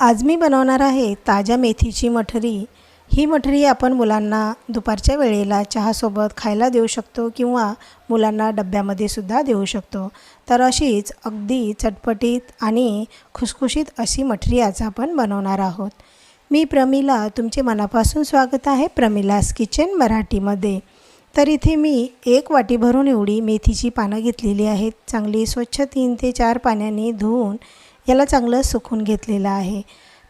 आज मी बनवणार आहे ताज्या मेथीची मठरी. ही मठरी आपण मुलांना दुपारच्या वेळेला चहासोबत खायला देऊ शकतो किंवा मुलांना डब्यामध्ये सुद्धा देऊ शकतो. तर अशीच अगदी चटपटीत आणि खुसखुशीत अशी मठरी आज आपण बनवणार आहोत. मी प्रमिला तुमचे मनापासून स्वागत आहे प्रमिलास किचन मराठीमध्ये. तर इथे मी एक वाटी भरून एवढी मेथीची पानं घेतलेली आहेत. चांगली स्वच्छ तीन ते चार पाण्याने धुवून याला चांगलं सुकून घेतलेलं आहे.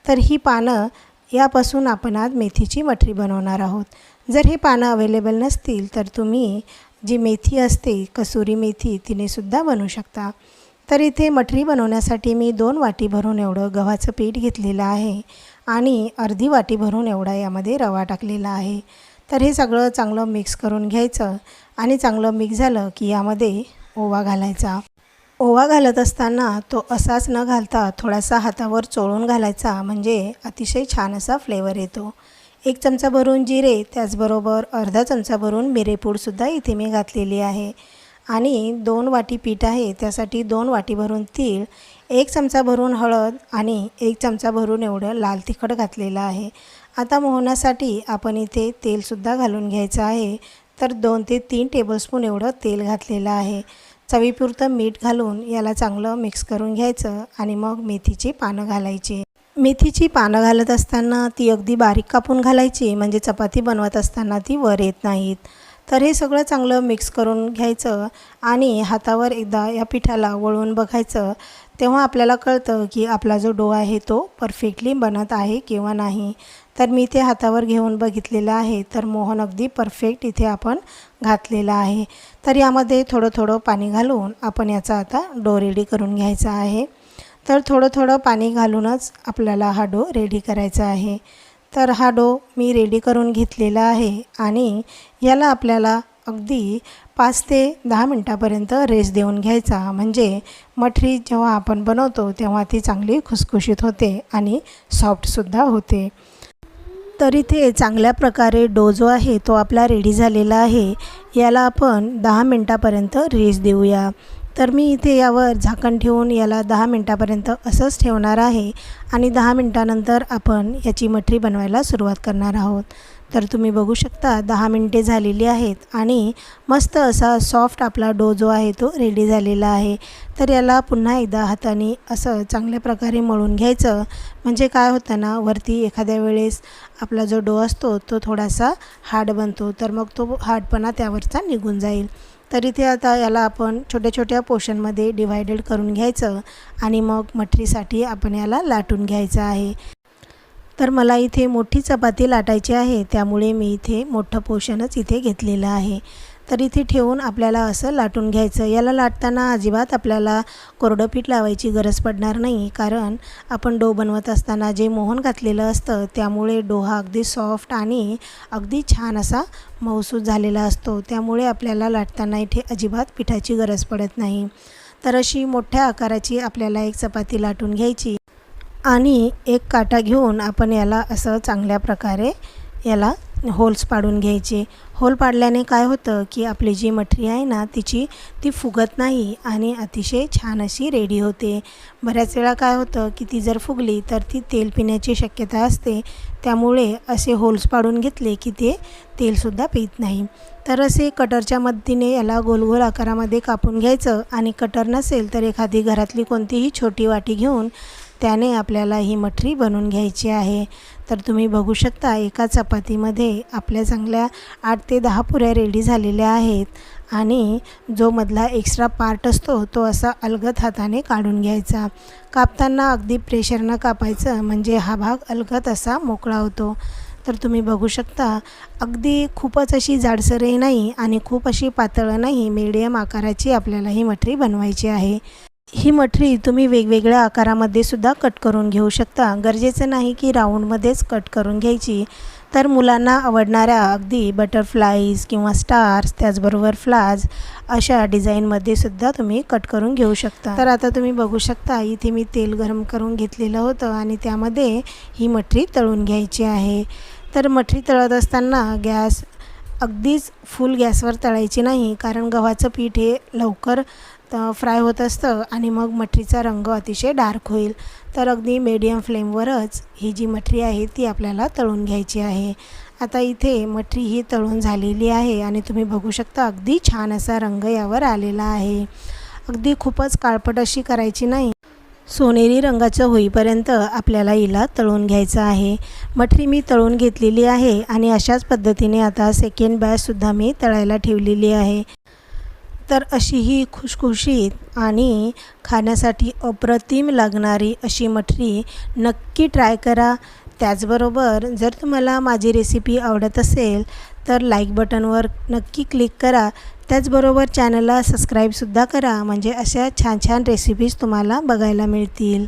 तर ही पानं यापासून आपण आज मेथीची मठरी बनवणार आहोत. जर हे पानं अवेलेबल नसतील तर तुम्ही जी मेथी असते कसुरी मेथी तिनेसुद्धा बनवू शकता. तर इथे मठरी बनवण्यासाठी मी दोन वाटी भरून एवढं गव्हाचं पीठ घेतलेलं आहे आणि अर्धी वाटी भरून एवढा यामध्ये रवा टाकलेला आहे. तर हे सगळं चांगलं मिक्स करून घ्यायचं आणि चांगलं मिक्स झालं की यामध्ये ओवा घालायचा. ओवा घालत असताना तो असाच न घालता थोडासा हातावर चोळून घालायचा म्हणजे अतिशय छान असा फ्लेवर येतो. एक चमचा भरून जिरे त्याचबरोबर अर्धा चमचा भरून मिरेपूडसुद्धा इथे मी घातलेली आहे. आणि दोन वाटी पीठ आहे त्यासाठी दोन वाटी भरून तीळ एक चमचा भरून हळद आणि एक चमचा भरून एवढं लाल तिखट घातलेलं आहे. आता मोहनासाठी आपण इथे तेलसुद्धा घालून घ्यायचं आहे. तर दोन ते तीन टेबलस्पून एवढं तेल घातलेलं आहे. चवीपुरतं मीठ घालून याला चांगलं मिक्स करून घ्यायचं आणि मग मेथीची पानं घालायची. मेथीची पानं घालत असताना ती अगदी बारीक कापून घालायची म्हणजे चपाती बनवत असताना ती वर येत नाहीत. तर हे सगळं चांगलं मिक्स करून घ्यायचं आणि हातावर एकदा या पिठाला वळून बघायचं तेव्हा आपल्याला कळतं की आपला जो डो आहे तो परफेक्टली बनत आहे किंवा नाही. तर मी ते हातावर घेऊन बघितलेलं आहे तर मोहन अगदी परफेक्ट इथे आपण घातलेला आहे. तर यामध्ये थोडं थोडं पाणी घालून आपण याचा आता डो रेडी करून घ्यायचा आहे. तर थोडं थोडं पाणी घालूनच आपल्याला हा डो रेडी करायचा आहे. तर हा डो मी रेडी करून घेतलेला आहे आणि याला आपल्याला अगदी पाच ते दहा मिनटापर्यंत रेस्ट देऊन घ्यायचा. म्हणजे मठरी जेव्हा आपण बनवतो तेव्हा ती चांगली खुसखुशीत होते आणि सॉफ्टसुद्धा होते. तर इथे चांगल्या प्रकारे डो जो आहे तो आपला रेडी झालेला आहे. याला आपण दहा मिनटापर्यंत रेस्ट देऊया. तर मी इथे यावर झाकण ठेवून याला दहा मिनटापर्यंत असंच ठेवणार आहे आणि दहा मिनटानंतर आपण याची मठरी बनवायला सुरुवात करणार आहोत. तर तुम्ही बघू शकता दहा मिनटे झालेली आहेत आणि मस्त असा सॉफ्ट आपला डो जो आहे तो रेडी झालेला आहे. तर याला पुन्हा एकदा हाताने असं चांगल्या प्रकारे मळून घ्यायचं. म्हणजे काय होतं ना वरती एखाद्या वेळेस आपला जो डो असतो तो थोडासा हार्ड बनतो. तर मग तो हार्डपणा त्यावरचा निघून जाईल. तर इथे आता याला आपण छोट्या छोट्या पोर्शनमध्ये डिवायडेड करून घ्यायचं आणि मग मठरीसाठी आपण याला लाटून घ्यायचं आहे. तर मला इथे मोठी चपाती लाटायची आहे त्यामुळे मी इथे मोठं पोषणच इथे घेतलेलं आहे. तर इथे ठेवून आपल्याला असं लाटून घ्यायचं. याला लाटताना अजिबात आपल्याला कोरडं पीठ लावायची गरज पडणार नाही कारण आपण डो बनवत असताना जे मोहन घातलेलं असतं त्यामुळे डो हा अगदी सॉफ्ट आणि अगदी छान असा मऊसूद झालेला असतो. त्यामुळे आपल्याला लाटताना इथे अजिबात पिठाची गरज पडत नाही. तर अशी मोठ्या आकाराची आपल्याला एक चपाती लाटून घ्यायची आणि एक काटा घेऊन आपण याला असं चांगल्या प्रकारे याला होल्स पाडून घ्यायचे. होल पाडल्याने काय होतं की आपली जी मठरी आहे ना तिची ती फुगत नाही आणि अतिशय छान अशी रेडी होते. बऱ्याच वेळा काय होतं की ती जर फुगली तर ती तेल पिण्याची शक्यता असते. त्यामुळे असे होल्स पाडून घेतले की ते तेलसुद्धा पित नाही. तर असे कटरच्या मदतीने याला गोल गोल आकारामध्ये कापून घ्यायचं आणि कटर नसेल तर एखादी घरातली कोणतीही छोटी वाटी घेऊन त्याने आपल्याला ही मठरी बनवून घ्यायची आहे. तर तुम्ही बघू शकता एका चपातीमध्ये आपल्या चांगल्या आठ ते दहा पुऱ्या रेडी झालेल्या आहेत आणि जो मधला एक्स्ट्रा पार्ट असतो तो असा अलगत हाताने काढून घ्यायचा. कापताना अगदी प्रेशरनं कापायचं म्हणजे हा भाग अलगत असा मोकळा होतो. तर तुम्ही बघू शकता अगदी खूपच अशी जाडसरही नाही आणि खूप अशी पातळ नाही मीडियम आकाराची आपल्याला ही मठरी बनवायची आहे. ही मठरी तुम्ही वेगवेगळ्या आकारामध्ये सुद्धा कट करून घेऊ शकता. गरजेचं नाही की राऊंडमध्येच कट करून घ्यायची. तर मुलांना आवडणाऱ्या अगदी बटरफ्लाईज किंवा स्टार्स त्याचबरोबर फ्लाज अशा डिझाईनमध्ये सुद्धा तुम्ही कट करून घेऊ शकता. तर आता तुम्ही बघू शकता इथे मी तेल गरम करून घेतलेलं होतं आणि त्यामध्ये ही मठरी तळून घ्यायची आहे. तर मठरी तळत असताना गॅस अगदीच फुल गॅसवर तळायची नाही कारण गव्हाचं पीठ हे लवकर फ्राय होत असतं आणि मग मठरीचा रंग अतिशय डार्क होईल. तर अगदी मीडियम फ्लेमवरच ही जी मठरी आहे ती आपल्याला तळून घ्यायची आहे. आता इथे मठरी ही तळून झालेली आहे आणि तुम्ही बघू शकता अगदी छान असा रंग यावर आलेला आहे. अगदी खूपच काळपट अशी करायची नाही. सोनेरी रंगाचं होईपर्यंत आपल्याला हिला तळून घ्यायचं आहे. मठरी मी तळून घेतलेली आहे आणि अशाच पद्धतीने आता सेकंड बॅचसुद्धा मी तळायला ठेवलेली आहे. तर अशी ही खुशखुशीत आणि खाण्यासाठी अप्रतिम लागणारी अशी मठरी नक्की ट्राय करा. त्याचबरोबर जर तुम्हाला माझी रेसिपी आवडत असेल तर लाईक बटनवर नक्की क्लिक करा. त्याचबरोबर चॅनलला सबस्क्राईबसुद्धा करा. म्हणजे अशा छान छान रेसिपीज तुम्हाला बघायला मिळतील.